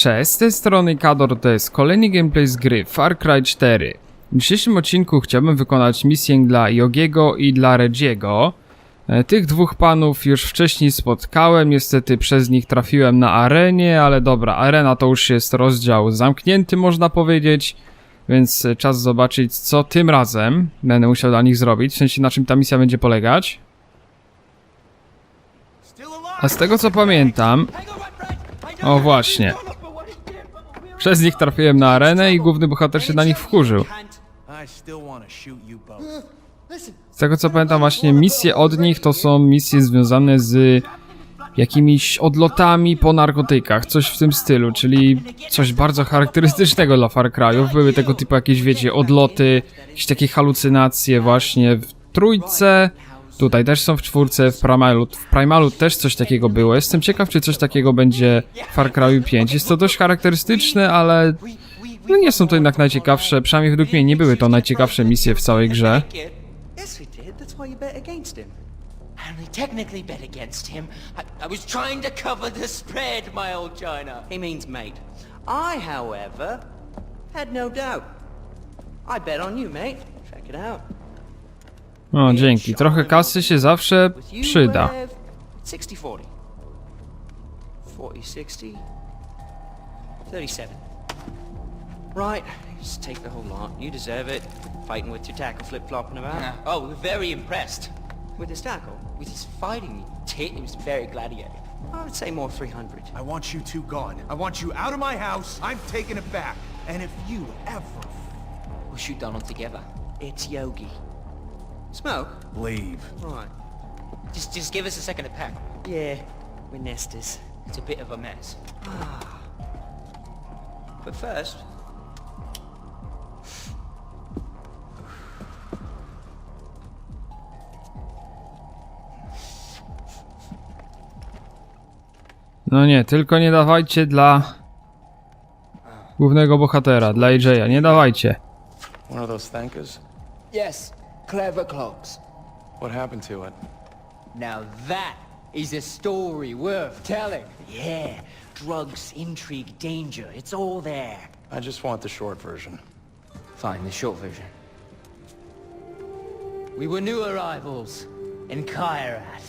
Cześć, z tej strony Kador, to jest kolejny gameplay z gry Far Cry 4. W dzisiejszym odcinku chciałbym wykonać misję dla Yogiego i dla Regiego. E, Tych dwóch panów już wcześniej spotkałem, niestety przez nich trafiłem na arenie, ale dobra, arena to już jest rozdział zamknięty można powiedzieć, więc czas zobaczyć co tym razem będę musiał dla nich zrobić, w sensie na czym ta misja będzie polegać. A z tego co pamiętam, o właśnie, przez nich trafiłem na arenę i główny bohater się na nich wkurzył. Z tego co pamiętam właśnie misje od nich to są misje związane z jakimiś odlotami po narkotykach, coś w tym stylu, czyli coś bardzo charakterystycznego dla Far Cry'ów. Były tego typu jakieś, wiecie, odloty, jakieś takie halucynacje właśnie w trójce, tutaj też są w czwórce, w Primalu, w Primalu też coś takiego było. Jestem ciekaw, czy coś takiego będzie w Far Cry 5. Jest to dość charakterystyczne, ale no nie są to jednak najciekawsze, przynajmniej według mnie nie były to najciekawsze misje w całej grze. Only technically bet against him. I, I was trying to cover the spread, my old China. He means mate. I, however, had no doubt. I bet on you, mate. Check it out. O, dzięki. Trochę kasy się zawsze przyda. Rev, 60-40. 40-60. 37. Right, just take the whole lot. You deserve it. Fighting with your tackle flip-flopping about. Oh, we're very impressed With his tackle? with his fighting. Tit, it was very gladiator. I would say more 300. I want you two gone. I want you out of my house. I'm taking it back. And if you ever We'll shoot Donald together. It's Yogi. Smoke? leave, Right. Just, just give us a second to pack. Yeah, we're nesters. It's a bit of a mess. But first, No nie, tylko nie dawajcie dla głównego bohatera, dla AJ'a. Nie dawajcie. One of those thankers? Yes, clever clogs. What happened to it? Now that is a story worth telling. yeah, drugs, intrigue, danger, it's all there. I just want the short version. Fine, the short version. We were new arrivals in Kairat.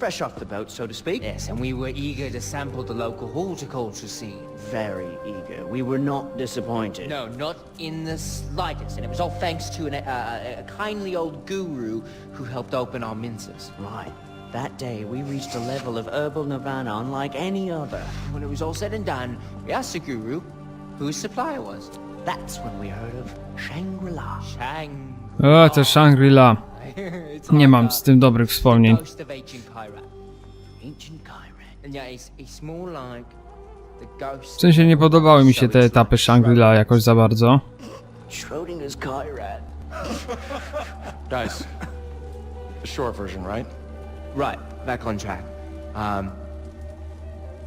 Fresh off the boat, so to speak. Yes, and we were eager to sample the local horticulture scene. Very eager. We were not disappointed. No, not in the slightest. And it was all thanks to an, uh, a kindly old guru who helped open our minces. Right. That day, we reached a level of herbal nirvana unlike any other. When it was all said and done, we asked the guru who his supplier was. That's when we heard of Shangri-La. Shang. O, to Shangri-La. Nie mam z tym dobrych wspomnień. W sensie nie podobały mi się te etapy Shangri-La jakoś za bardzo. Schrodinger's Kyrat. Guys, the short version, right? Right, back on track. Um,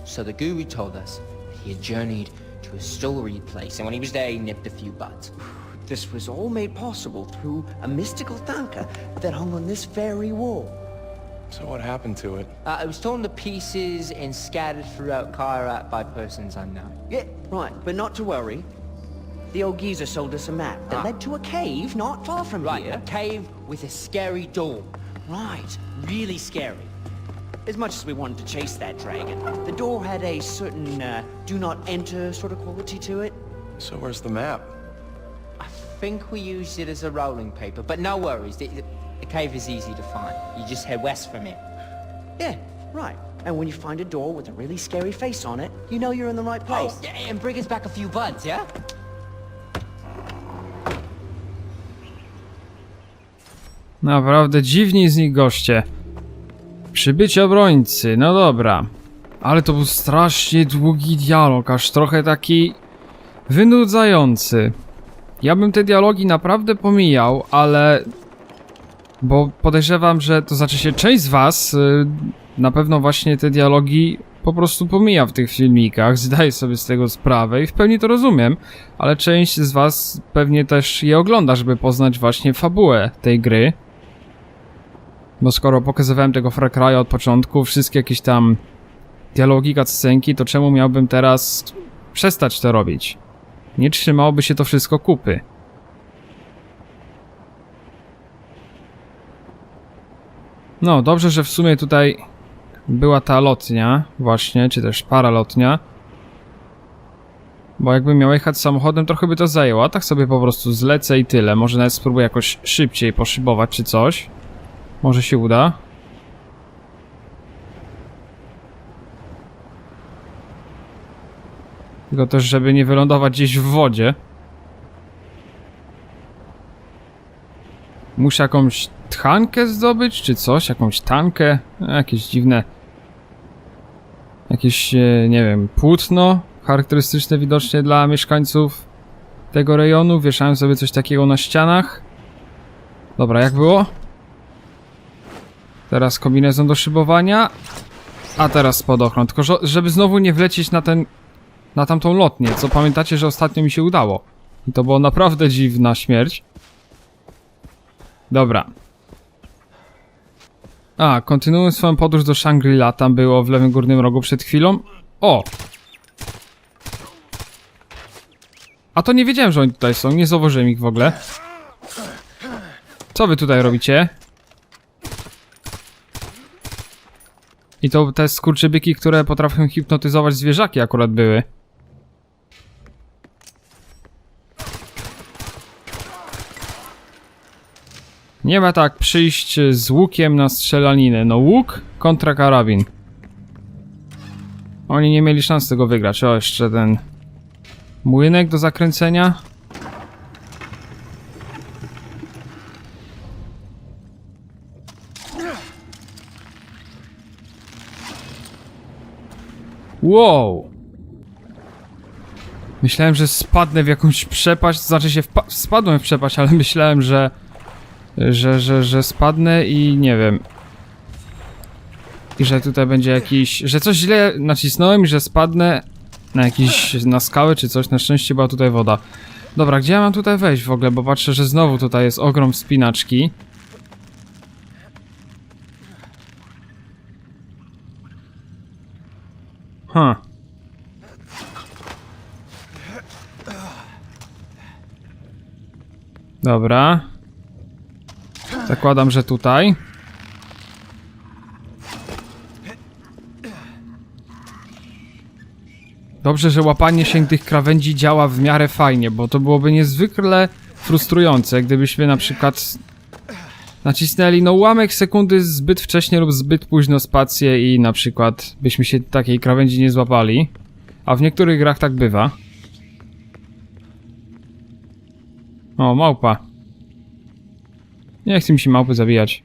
so the guru told us he had journeyed to a storied place, and when he was there, he nipped a few buds. This was all made possible through a mystical tanka that hung on this very wall. So what happened to it? Uh, it was torn to pieces and scattered throughout Kyrat by persons unknown. Yeah, right, but not to worry. The old geezer sold us a map that Ah. led to a cave not far from Right, here. a cave with a scary door. Right, really scary. As much as we wanted to chase that dragon, the door had a certain uh, do not enter sort of quality to it. So where's the map? Think we used it as a rolling paper, but no worries. The, the, the cave is easy to find. You just head west from it. Yeah, right. And when you find a door with a really scary face on it, you know you're in the right place. Oh, yeah, and bring us back a few buds, yeah? Naprawdę dziwni z nich goście. Przybycie obrońcy, no dobra. Ale to był strasznie długi dialog, aż trochę taki wynudzający. Ja bym te dialogi naprawdę pomijał, ale... Bo podejrzewam, że to znaczy się część z was y, na pewno właśnie te dialogi po prostu pomija w tych filmikach, zdaję sobie z tego sprawę i w pełni to rozumiem, ale część z was pewnie też je ogląda, żeby poznać właśnie fabułę tej gry. Bo skoro pokazywałem tego Far od początku, wszystkie jakieś tam dialogi, cutscenki, to czemu miałbym teraz przestać to robić. Nie trzymałoby się to wszystko kupy. No, dobrze, że w sumie tutaj była ta lotnia, właśnie, czy też paralotnia. Bo jakbym miał jechać samochodem, trochę by to zajęło, a tak sobie po prostu zlecę i tyle. Może nawet spróbuję jakoś szybciej poszybować czy coś. Może się uda. Tylko też, żeby nie wylądować gdzieś w wodzie. Muszę jakąś tchankę zdobyć, czy coś? Jakąś tankę? Jakieś dziwne... Jakieś, e, nie wiem, płótno charakterystyczne widocznie dla mieszkańców tego rejonu. Wieszałem sobie coś takiego na ścianach. Dobra, jak było? Teraz kombinezon do szybowania. A teraz spadochron. Tylko, że- żeby znowu nie wlecieć na ten... Na tamtą lotnię, co pamiętacie, że ostatnio mi się udało. I to była naprawdę dziwna śmierć. Dobra. A, kontynuując swoją podróż do Shangri-La, tam było w lewym górnym rogu przed chwilą. O! A to nie wiedziałem, że oni tutaj są, nie zauważyłem ich w ogóle. Co wy tutaj robicie? I to te skurczybyki, które potrafią hipnotyzować zwierzaki akurat były. Nie ma tak przyjść z łukiem na strzelaninę. No łuk kontra karabin. Oni nie mieli szans tego wygrać. O, jeszcze ten młynek do zakręcenia. Wow! Myślałem, że spadnę w jakąś przepaść, znaczy się spadłem w przepaść, ale myślałem, że że, że, że spadnę i nie wiem. I że tutaj będzie jakiś, że coś źle nacisnąłem i że spadnę na jakiś, na skałę czy coś. Na szczęście była tutaj woda. Dobra, gdzie ja mam tutaj wejść w ogóle? Bo patrzę, że znowu tutaj jest ogrom wspinaczki. Huh. Dobra. Zakładam, że tutaj. Dobrze, że łapanie się tych krawędzi działa w miarę fajnie, bo to byłoby niezwykle frustrujące, gdybyśmy na przykład nacisnęli no ułamek sekundy zbyt wcześnie lub zbyt późno spację i na przykład byśmy się takiej krawędzi nie złapali. A w niektórych grach tak bywa. O, małpa. Nie chcę mi się małpy zabijać.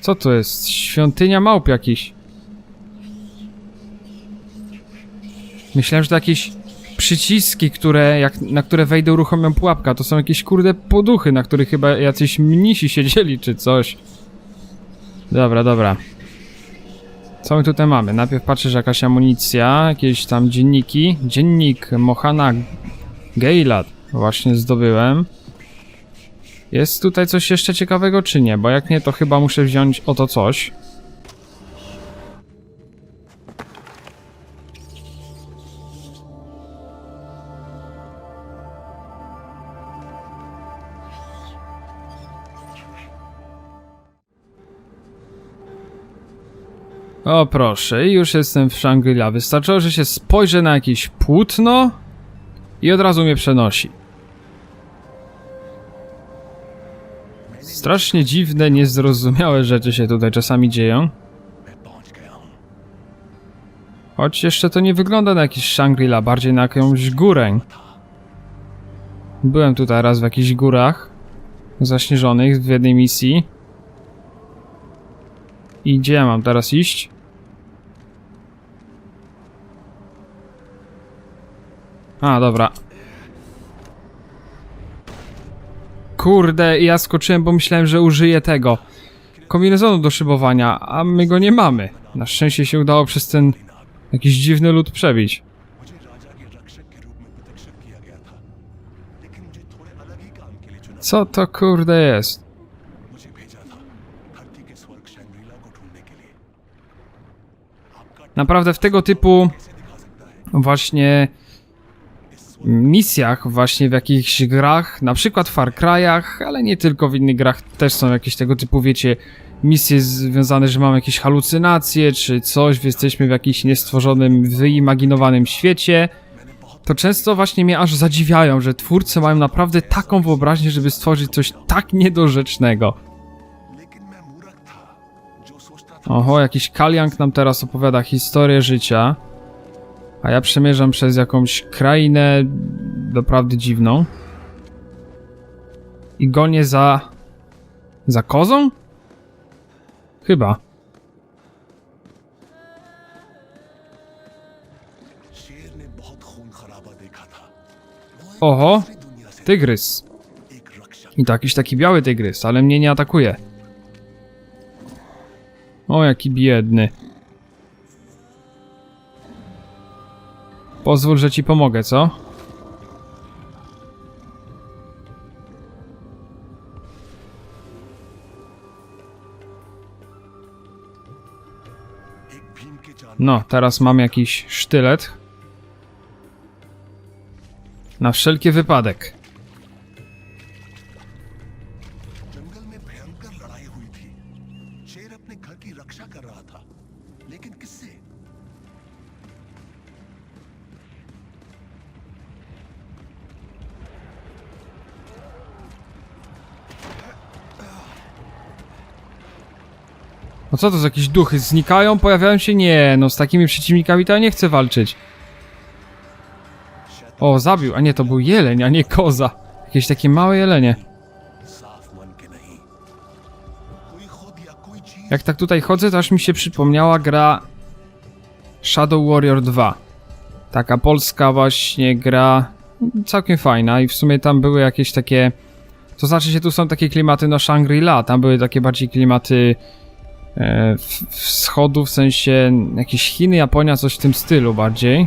Co to jest? Świątynia małp jakiś. Myślałem, że to jakieś przyciski, które, jak, na które wejdę uruchomią pułapka. To są jakieś kurde poduchy, na których chyba jacyś mnisi siedzieli czy coś. Dobra, dobra. Co my tutaj mamy? Najpierw patrzę, że jakaś amunicja, jakieś tam dzienniki. Dziennik Mohana Gejlat. Właśnie zdobyłem. Jest tutaj coś jeszcze ciekawego, czy nie? Bo jak nie, to chyba muszę wziąć oto coś. O proszę, już jestem w Shangri-La. Wystarczyło, że się spojrzę na jakieś płótno i od razu mnie przenosi. Strasznie dziwne, niezrozumiałe rzeczy się tutaj czasami dzieją. Choć jeszcze to nie wygląda na jakiś Shangri-La, bardziej na jakąś górę. Byłem tutaj raz w jakichś górach zaśnieżonych w jednej misji. I gdzie ja mam teraz iść? A, dobra. Kurde, ja skoczyłem, bo myślałem, że użyję tego kombinezonu do szybowania, a my go nie mamy. Na szczęście się udało przez ten jakiś dziwny lód przebić. Co to kurde jest? Naprawdę w tego typu właśnie misjach, właśnie w jakichś grach, na przykład Far Cryach, ale nie tylko w innych grach też są jakieś tego typu, wiecie, misje związane, że mamy jakieś halucynacje czy coś, jesteśmy w jakimś niestworzonym, wyimaginowanym świecie. To często właśnie mnie aż zadziwiają, że twórcy mają naprawdę taką wyobraźnię, żeby stworzyć coś tak niedorzecznego. Oho, jakiś Kaliang nam teraz opowiada historię życia. A ja przemierzam przez jakąś krainę doprawdy dziwną. I gonię za... Za kozą? Chyba. Oho, tygrys. I to jakiś taki biały tygrys, ale mnie nie atakuje. O, jaki biedny. Pozwól, że ci pomogę, co? No, teraz mam jakiś sztylet. Na wszelki wypadek. No co to za jakieś duchy? Znikają, pojawiają się? Nie, no z takimi przeciwnikami to ja nie chcę walczyć. O, zabił. A nie, to był jeleń, a nie koza. Jakieś takie małe jelenie. Jak tak tutaj chodzę, to aż mi się przypomniała gra Shadow Warrior 2. Taka polska właśnie gra, całkiem fajna i w sumie tam były jakieś takie... To znaczy się tu są takie klimaty no Shangri-La, tam były takie bardziej klimaty wschodu, w sensie jakieś Chiny, Japonia, coś w tym stylu bardziej.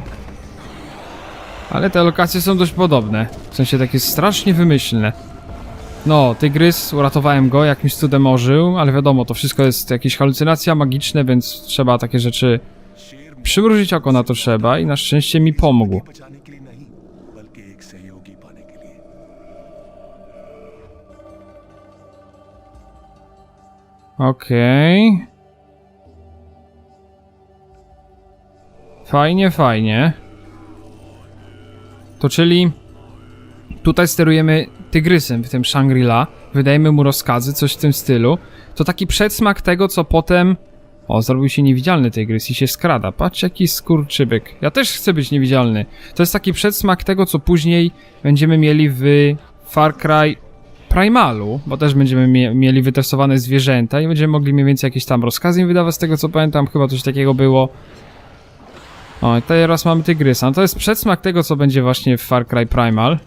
Ale te lokacje są dość podobne, w sensie takie strasznie wymyślne. No, tygrys, uratowałem go, jakimś cudem ożył, ale wiadomo, to wszystko jest jakieś halucynacje magiczne, więc trzeba takie rzeczy przymrużyć oko na to trzeba i na szczęście mi pomógł. Okej. Fajnie, fajnie. To czyli tutaj sterujemy tygrysem w tym Shangri-La, wydajemy mu rozkazy, coś w tym stylu. To taki przedsmak tego, co potem... O, zrobił się niewidzialny tygrys i się skrada. Patrz, jaki skurczybyk. Ja też chcę być niewidzialny. To jest taki przedsmak tego, co później będziemy mieli w Far Cry Primalu, bo też będziemy mieli wytestowane zwierzęta i będziemy mogli mniej więcej jakieś tam rozkazy im wydawać, z tego co pamiętam, chyba coś takiego było. O, i teraz mamy tygrysa. No to jest przedsmak tego, co będzie właśnie w Far Cry Primal.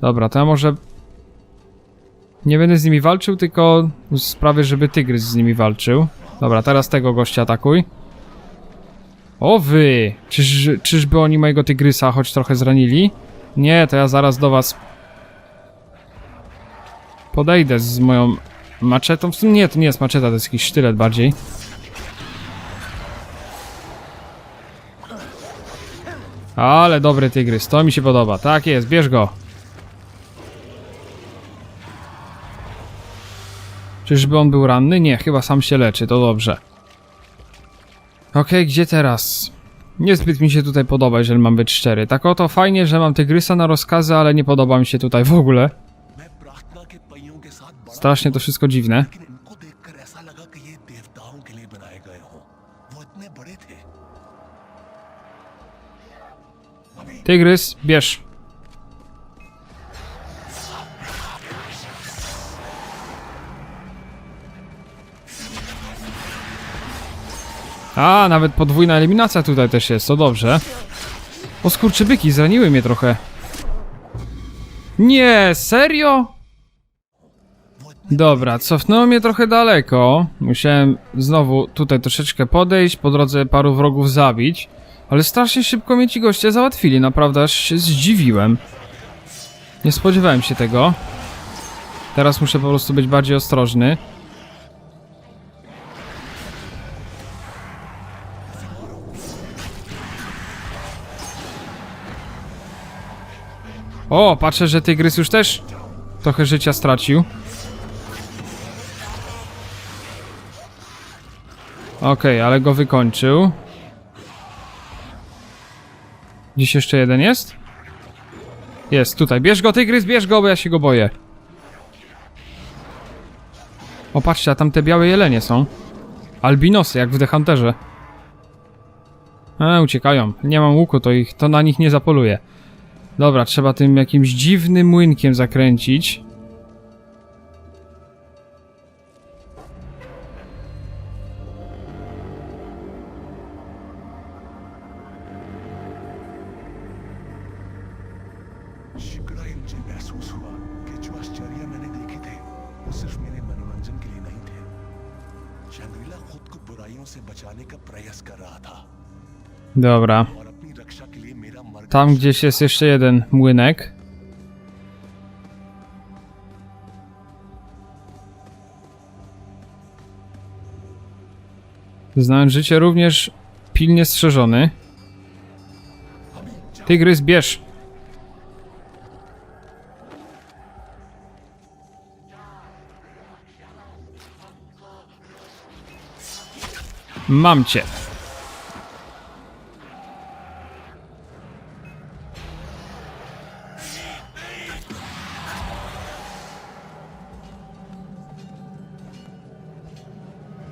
Dobra, to ja może... Nie będę z nimi walczył, tylko sprawię, żeby tygrys z nimi walczył. Dobra, teraz tego gościa atakuj. O wy! Czyż, czyżby oni mojego tygrysa choć trochę zranili? Nie, to ja zaraz do was... Podejdę z moją maczetą. W sumie nie, to nie jest maczeta, to jest jakiś sztylet bardziej. Ale dobry tygrys, to mi się podoba. Tak jest, bierz go. Czyżby on był ranny? Nie, chyba sam się leczy, to dobrze. Okej, okay, gdzie teraz? Niezbyt mi się tutaj podoba, jeżeli mam być szczery. Tak oto fajnie, że mam tygrysa na rozkazy, ale nie podoba mi się tutaj w ogóle. Strasznie to wszystko dziwne. Tygrys, bierz. A, nawet podwójna eliminacja tutaj też jest, to dobrze. O skurczybyki, zraniły mnie trochę. Nie, serio? Dobra, cofnęło mnie trochę daleko. Musiałem znowu tutaj troszeczkę podejść, po drodze paru wrogów zabić. Ale strasznie szybko mnie ci goście załatwili, naprawdę aż się zdziwiłem. Nie spodziewałem się tego. Teraz muszę po prostu być bardziej ostrożny. O, patrzę, że tygrys już też trochę życia stracił. Okej, ale go wykończył. Gdzieś jeszcze jeden jest? Jest, tutaj. Bierz go, tygrys, bierz go, bo ja się go boję. O, patrzcie, a tam te białe jelenie są. Albinosy, jak w The Hunterze. E, uciekają. Nie mam łuku, to ich, to na nich nie zapoluję. Dobra, trzeba tym jakimś dziwnym młynkiem zakręcić. Dobra. Tam gdzieś jest jeszcze jeden młynek. Znając życie również pilnie strzeżony. Tygrys, bierz! Mam cię.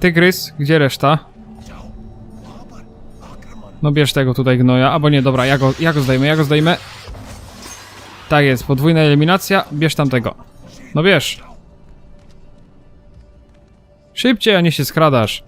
Tygrys, gdzie reszta? No bierz tego tutaj gnoja, albo nie, dobra, ja go, ja go zdejmę, ja go zdejmę. Tak jest, podwójna eliminacja, bierz tamtego. No bierz. Szybciej, a nie się skradasz.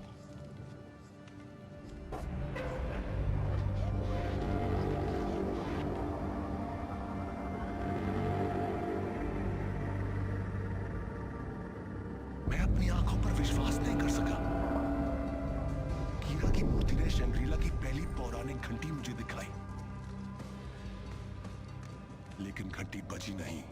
कीड़ा की मूर्ति ने शंग्रीला की पहली पौराणिक घंटी मुझे दिखाई लेकिन घंटी बजी नहीं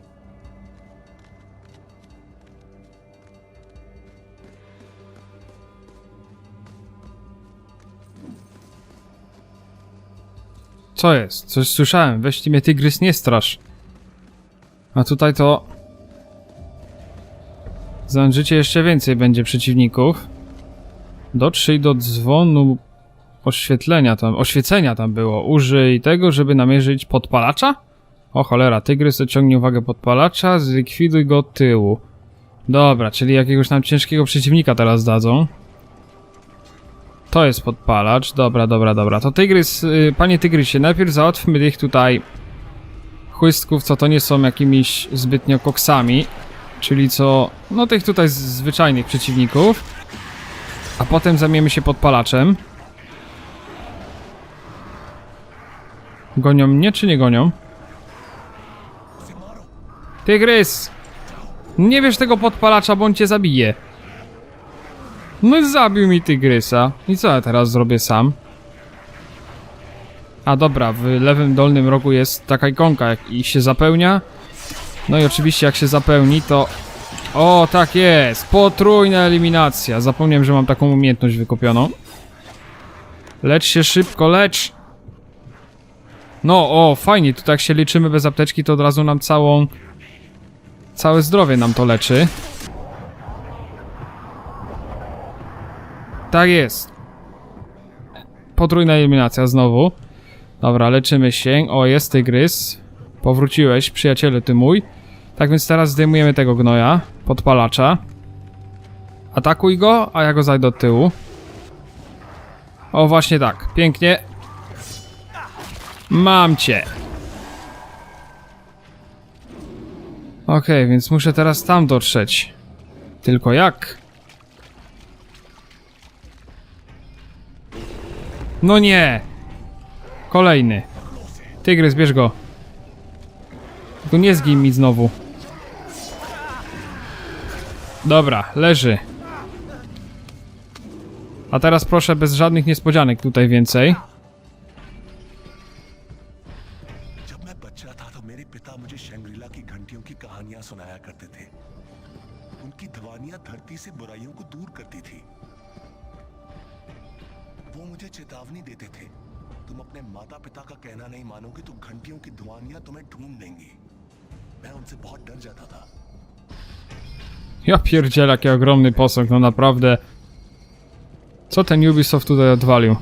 Co jest? Coś słyszałem, weźcie mnie tygrys, nie strasz. A tutaj to... Zanżycie jeszcze więcej będzie przeciwników. Dotrzyj do dzwonu oświetlenia tam, oświecenia tam było. Użyj tego, żeby namierzyć podpalacza? O cholera, tygrys odciągnie uwagę podpalacza, zlikwiduj go tyłu. Dobra, czyli jakiegoś nam ciężkiego przeciwnika teraz dadzą. To jest podpalacz, dobra, dobra, dobra. To tygrys, y, panie tygrysie, najpierw załatwmy tych tutaj chłystków, co to nie są jakimiś zbytnio koksami, czyli co, no tych tutaj zwyczajnych przeciwników. A potem zajmiemy się podpalaczem. Gonią mnie, czy nie gonią? Tygrys! Nie wiesz tego podpalacza, bo on cię zabije. No i zabił mi tygrysa. I co ja teraz zrobię sam? A dobra, w lewym dolnym rogu jest taka ikonka, jak i się zapełnia. No i oczywiście jak się zapełni, to... O, tak jest! Potrójna eliminacja. Zapomniałem, że mam taką umiejętność wykupioną. Lecz się szybko, lecz! No, o, fajnie, tutaj jak się liczymy bez apteczki, to od razu nam całą... Całe zdrowie nam to leczy. Tak jest. Potrójna eliminacja znowu. Dobra, leczymy się. O, jest tygrys. Powróciłeś, przyjacielu ty mój. Tak więc teraz zdejmujemy tego gnoja, podpalacza. Atakuj go, a ja go zajdę od tyłu. O, właśnie tak. Pięknie. Mam cię. Okej, więc muszę teraz tam dotrzeć. Tylko jak? No nie! Kolejny. Tygrys, bierz go. Tu nie zgij mi znowu. Dobra, leży. A teraz proszę bez żadnych niespodzianek tutaj więcej. Ja pierdzielę, jaki ogromny posąg, no naprawdę. Co ten Ubisoft tutaj odwalił?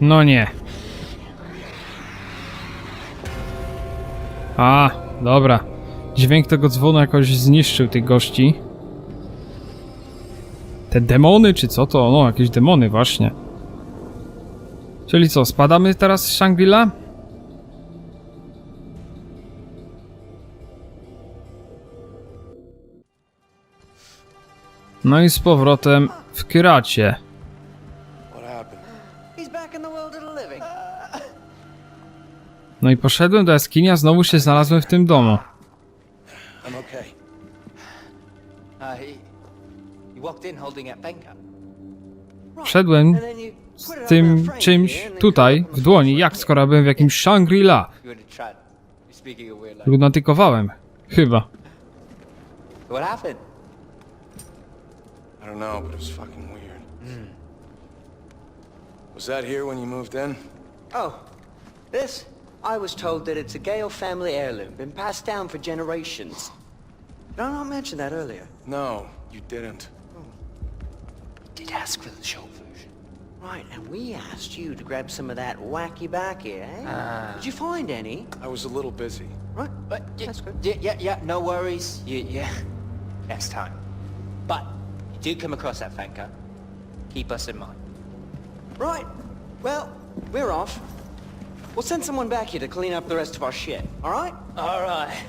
No nie. A, dobra. Dźwięk tego dzwonu jakoś zniszczył tych gości. Te demony, czy co to? No, jakieś demony właśnie. Czyli co, spadamy teraz z Shangri-La? No i z powrotem w living. No i poszedłem do jaskini, a znowu się znalazłem w tym domu. Banker. Wszedłem Z tym czymś tutaj, w dłoni, jak skoro byłem w jakimś Shangri-La. Lunatykowałem. Chyba. What happened? I don't know, but it was fucking weird. Was that here when you moved in? Oh, this? I was told that it's a Gale family heirloom, been passed down for generations. Did I not mention that earlier? No, you didn't. Did ask for the version. Right, and we asked you to grab some of that wacky backy, eh? Ah. Did you find any? I was a little busy. Right, But yeah, that's good. Yeah, yeah, yeah. No worries. Yeah. Next time. But you do come across that banker. Keep us in mind. Right, well, we're off. We'll send someone back here to clean up the rest of our shit, all right? All right.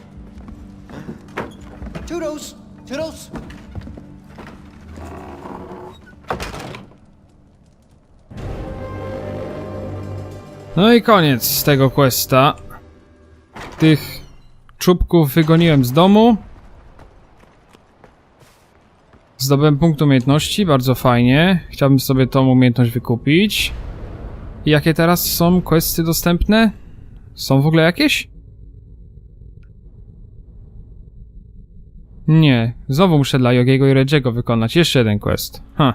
Toodles! Toodles. No i koniec z tego questa. Tych czubków wygoniłem z domu. Zdobyłem punkt umiejętności, bardzo fajnie. Chciałbym sobie tą umiejętność wykupić. Jakie teraz są questy dostępne? Są w ogóle jakieś? Nie, znowu muszę dla Yogiego i Redziego wykonać jeszcze jeden quest. Ha.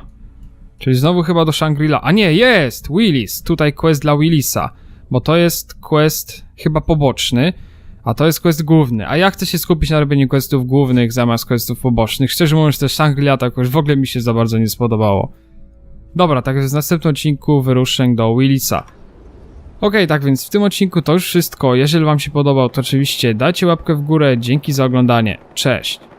Czyli znowu chyba do Shangri-La. A nie, jest! Willis! Tutaj quest dla Willisa. Bo to jest quest chyba poboczny, a to jest quest główny. A ja chcę się skupić na robieniu questów głównych zamiast questów pobocznych. Szczerze mówiąc, też Shangri-La to jakoś w ogóle mi się za bardzo nie spodobało. Dobra, tak więc w następnym odcinku wyruszę do Willisa. Okej, tak więc w tym odcinku to już wszystko. Jeżeli wam się podobał, to oczywiście dajcie łapkę w górę. Dzięki za oglądanie. Cześć!